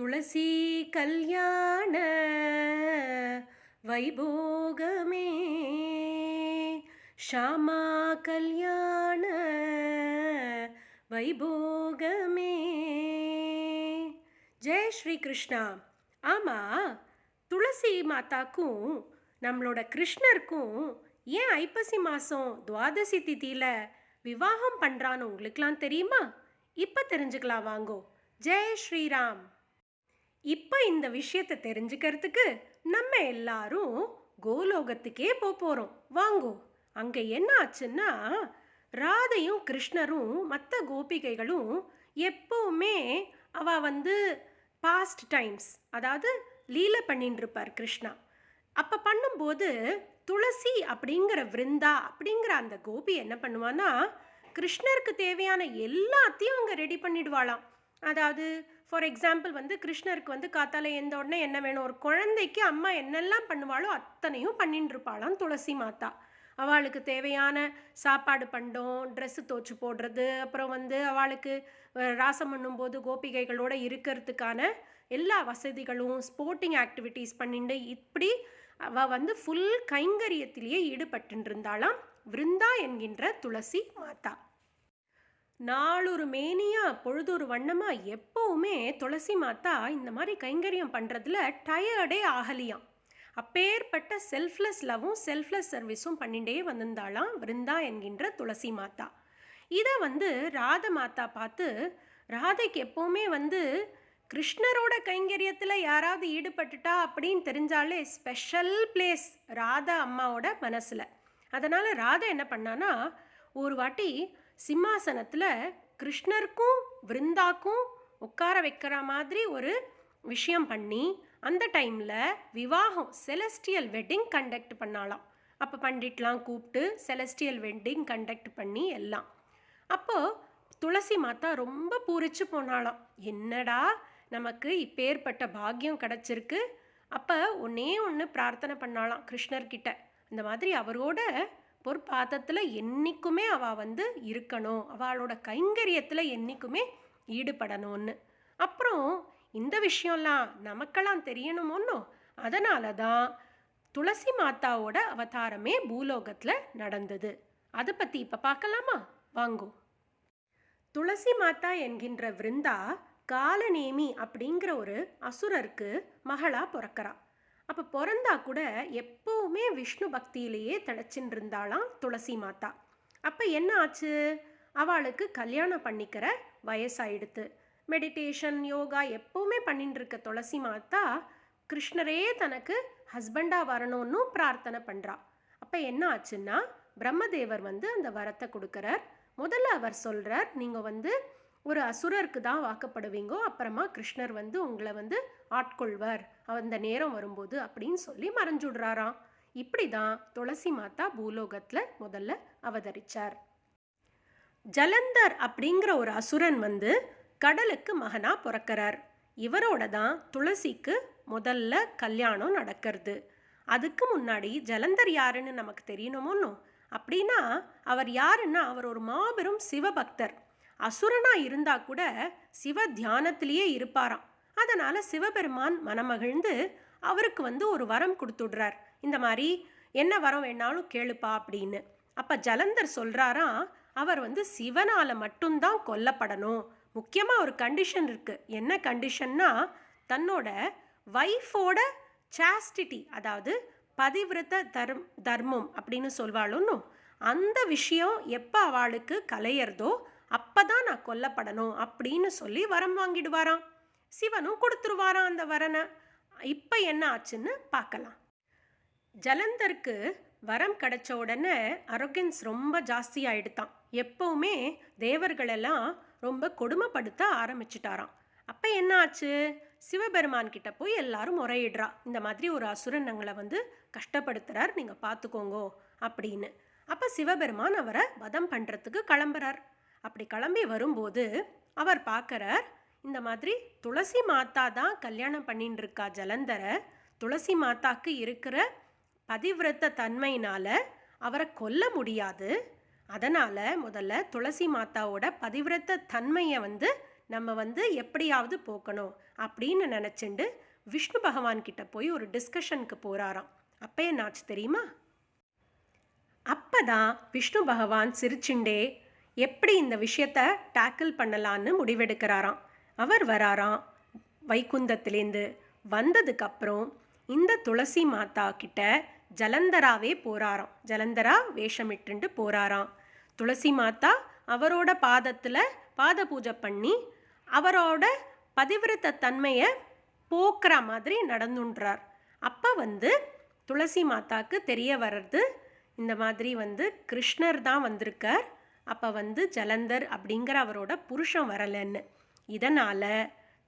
துளசி கல்யாண வைபோகமே. ஷாமா கல்யாண வைபோகமே. ஜெய் ஸ்ரீ கிருஷ்ணா. ஆமாம் துளசி மாதாக்கும் நம்மளோட கிருஷ்ணருக்கும் ஏன் ஐப்பசி மாதம் துவாதசி திதியில் விவாகம் பண்ணுறான்னு உங்களுக்கெலாம் தெரியுமா? இப்போ தெரிஞ்சுக்கலாம் வாங்கோ. ஜெய் ஸ்ரீராம். இப்போ இந்த விஷயத்தை தெரிஞ்சுக்கிறதுக்கு நம்ம எல்லாரும் கோலோகத்துக்கே போக போகிறோம் வாங்கோ. அங்கே என்ன ஆச்சுன்னா ராதையும் கிருஷ்ணரும் மற்ற கோபிகைகளும் எப்போவுமே அவ வந்து பாஸ்ட் டைம்ஸ் அதாவது லீலை பண்ணின்னு இருப்பார் கிருஷ்ணா. அப்போ பண்ணும்போது துளசி அப்படிங்கிற விருந்தா அப்படிங்கிற அந்த கோபி என்ன பண்ணுவான்னா கிருஷ்ணருக்கு தேவையான எல்லாத்தையும் அங்கே ரெடி பண்ணிடுவாளாம். அதாவது ஃபார் எக்ஸாம்பிள் வந்து கிருஷ்ணருக்கு வந்து காத்தால எந்த உடனே என்ன வேணும்? ஒரு குழந்தைக்கு அம்மா என்னெல்லாம் பண்ணுவாளோ அத்தனையும் பண்ணிட்டு இருப்பாளாம் துளசி மாதா. அவளுக்கு தேவையான சாப்பாடு பண்டம் ட்ரெஸ்ஸு தோச்சு போடுறது அப்புறம் வந்து அவளுக்கு ராசம் பண்ணும்போது கோபிகைகளோட இருக்கிறதுக்கான எல்லா வசதிகளும் ஸ்போர்ட்டிங் ஆக்டிவிட்டீஸ் பண்ணிட்டு இப்படி அவள் வந்து ஃபுல் கைங்கரியத்திலேயே ஈடுபட்டு இருந்தாளாம் விருந்தா என்கின்ற துளசி மாதா. நாளொரு மேனியா பொழுதொரு வண்ணமா எப்பவுமே துளசி மாத்தா இந்த மாதிரி கைங்கரியம் பண்ணுறதுல டயர்டே ஆகலியாம். அப்பேற்பட்ட செல்ஃப்லெஸ் லவ்வும் செல்ஃப்லெஸ் சர்வீஸும் பண்ணிகிட்டே வந்திருந்தாளாம் விருந்தா என்கின்ற துளசி மாதா இதை வந்து ராத மாதா பார்த்து ராதைக்கு எப்போவுமே வந்து கிருஷ்ணரோட கைங்கரியத்தில் யாராவது ஈடுபட்டுட்டா அப்படின்னு தெரிஞ்சாலே ஸ்பெஷல் பிளேஸ் ராதா அம்மாவோட மனசில். அதனால் ராதா என்ன பண்ணான்னா ஒரு வாட்டி சிம்மாசனத்தில் கிருஷ்ணருக்கும் விருந்தாக்கும் உட்கார வைக்கிற மாதிரி ஒரு விஷயம் பண்ணி அந்த டைமில் விவாகம் செலஸ்டியல் வெட்டிங் கண்டக்ட் பண்ணாலாம் அப்போ பண்டிட்லாம் கூப்பிட்டு செலஸ்டியல் வெட்டிங் கண்டக்ட் பண்ணி எல்லாம். அப்போது துளசி மாதா ரொம்ப பூரிச்சு போனாலாம் என்னடா நமக்கு இப்பேற்பட்ட பாக்கியம் கிடச்சிருக்கு. அப்போ ஒன்னே ஒன்று பிரார்த்தனை பண்ணாலாம் கிருஷ்ணர்கிட்ட. இந்த மாதிரி அவரோட பொற்பாதத்தில் என்றைக்குமே அவள் வந்து இருக்கணும். அவளோட கைங்கரியத்தில் என்றைக்குமே ஈடுபடணும்னு. அப்புறம் இந்த விஷயம்லாம் நமக்கெல்லாம் தெரியணுமோன்னோ அதனால தான் துளசி மாதாவோட அவதாரமே பூலோகத்தில் நடந்தது. அதை பற்றி இப்போ பார்க்கலாமா? வாங்கோ. துளசி மாதா என்கின்ற விருந்தா காலநேமி அப்படிங்கிற ஒரு அசுரருக்கு மகளா பிறக்கிறா. அப்போ பிறந்தா கூட எப்போவுமே விஷ்ணு பக்தியிலேயே திளைச்சின்னு இருந்தாளாம் துளசி மாதா. அப்போ என்ன ஆச்சு? அவளுக்கு கல்யாணம் பண்ணிக்கிற வயசாயிடுத்து. மெடிடேஷன் யோகா எப்போவுமே பண்ணிட்டு இருக்க துளசி மாதா கிருஷ்ணரே தனக்கு ஹஸ்பண்டாக வரணும்னு பிரார்த்தனை பண்ணுறா அப்போ என்ன ஆச்சுன்னா பிரம்மதேவர் வந்து அந்த வரத்தை கொடுக்குறார். முதல்ல அவர் சொல்கிறார் நீங்கள் வந்து ஒரு அசுரருக்கு தான் வாக்கப்படுவீங்கோ அப்புறமா கிருஷ்ணர் வந்து உங்களை வந்து ஆட்கொள்வார். அந்த நேரம் வரும்போது அப்படின்னு சொல்லி மறைஞ்சுடுறாராம். இப்படி தான் துளசி மாதா பூலோகத்தில் முதல்ல அவதரிச்சார். ஜலந்தர் அப்படிங்கிற ஒரு அசுரன் வந்து கடலுக்கு மகனாக பிறக்கிறார். இவரோட தான் துளசிக்கு முதல்ல கல்யாணம் நடக்கிறது. அதுக்கு முன்னாடி ஜலந்தர் யாருன்னு நமக்கு தெரியணுமோன்னு? அப்படின்னா அவர் யாருன்னா அவர் ஒரு மாபெரும் சிவபக்தர். அசுரனா இருந்தா கூட சிவ தியானத்திலேயே இருப்பாராம். அதனால சிவபெருமான் மனமகிழ்ந்து அவருக்கு வந்து ஒரு வரம் கொடுத்துடுறார். இந்த மாதிரி என்ன வரம் வேணாலும் கேளுப்பா அப்படின்னு. அப்ப ஜலந்தர் சொல்றாராம் அவர் வந்து சிவனால மட்டும்தான் கொல்லப்படணும். முக்கியமா ஒரு கண்டிஷன் இருக்கு. என்ன கண்டிஷன்னா தன்னோட வைஃபோட சாஸ்டிட்டி அதாவது பதிவிரத தர்ம் தர்மம் அப்படின்னு சொல்வாளுன்னு அந்த விஷயம் எப்போ அவளுக்கு கலையிறதோ அப்போ தான் நான் கொல்லப்படணும் அப்படின்னு சொல்லி வரம் வாங்கிடுவாராம். சிவனும் கொடுத்துருவாராம் அந்த வரனை. இப்போ என்ன ஆச்சுன்னு பார்க்கலாம். ஜலந்தருக்கு வரம் கிடைச்ச உடனே அரோகன்ஸ் ரொம்ப ஜாஸ்தி எப்போவுமே எப்பவுமே தேவர்களெல்லாம் ரொம்ப கொடுமைப்படுத்த ஆரம்பிச்சிட்டாராம். அப்போ என்ன ஆச்சு? சிவபெருமான் கிட்ட போய் எல்லாரும் முறையிடுறா. இந்த மாதிரி ஒரு அசுரன் எங்களை வந்து கஷ்டப்படுத்துறார் நீங்கள் பார்த்துக்கோங்கோ அப்படின்னு. அப்போ சிவபெருமான் அவரை வதம் பண்ணுறதுக்கு கிளம்புறார். அப்படி கிளம்பி வரும்போது அவர் பார்க்குறார் இந்த மாதிரி துளசி மாதா தான் கல்யாணம் பண்ணின்னு இருக்கா ஜலந்தரை. துளசி மாதாக்கு இருக்கிற பதிவிரத்த தன்மையினால் அவரை கொல்ல முடியாது. அதனால் முதல்ல துளசி மாதாவோட பதிவிரத்த தன்மையை வந்து நம்ம வந்து எப்படியாவது போக்கணும் அப்படின்னு நினச்சிண்டு விஷ்ணு பகவான் கிட்ட போய் ஒரு டிஸ்கஷனுக்கு போகிறாராம் அப்போ என்னாச்சு தெரியுமா? அப்போ தான் விஷ்ணு பகவான் சிரிச்சுண்டே எப்படி இந்த விஷயத்த டேக்கிள் பண்ணலான்னு முடிவெடுக்கிறாராம். அவர் வராராம். வைகுந்தத்திலேருந்து வந்ததுக்கப்புறம் இந்த துளசி மாதா கிட்ட ஜலந்தராவே போகிறாராம் ஜலந்தரா வேஷமிட்டுண்டு போகிறாராம் துளசி மாதா அவரோட பாதத்தில் பாத பூஜை பண்ணி அவரோட பதிவிரத்த தன்மையை போக்குற மாதிரி நடந்துன்றார். அப்போ வந்து துளசி மாதாக்கு தெரிய வர்றது இந்த மாதிரி வந்து கிருஷ்ணர் தான் வந்திருக்கார். அப்போ வந்து ஜலந்தர் அப்படிங்கிற அவரோட புருஷன் வரலன்னு. இதனால்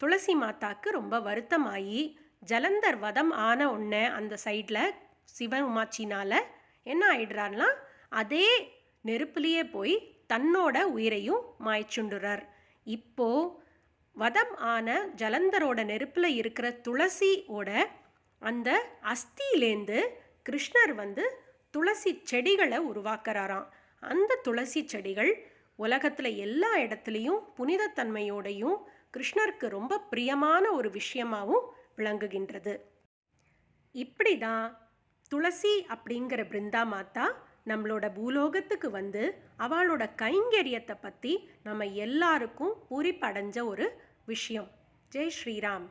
துளசி மாதாக்கு ரொம்ப வருத்தமாகி ஜலந்தர் வதம் ஆன உடனே அந்த சைடில் சிவன் உமாச்சினால் என்ன ஆயிடுறார்னா அதே நெருப்புலேயே போய் தன்னோட உயிரையும் மாய்ச்சுண்டுறார். இப்போது வதம் ஆன ஜலந்தரோட நெருப்பில் இருக்கிற துளசியோட அந்த அஸ்தியிலேந்து கிருஷ்ணர் வந்து துளசி செடிகளை உருவாக்குறாராம். அந்த துளசி செடிகள் உலகத்தில் எல்லா இடத்துலையும் புனிதத்தன்மையோடையும் கிருஷ்ணருக்கு ரொம்ப பிரியமான ஒரு விஷயமாகவும் விளங்குகின்றது. இப்படி தான் துளசி அப்படிங்கிற பிருந்தா மாதா நம்மளோட பூலோகத்துக்கு வந்து அவளோட கைங்கரியத்தை பற்றி நம்ம எல்லாருக்கும் பூரிப்படைஞ்ச ஒரு விஷயம். ஜெய் ஸ்ரீராம்.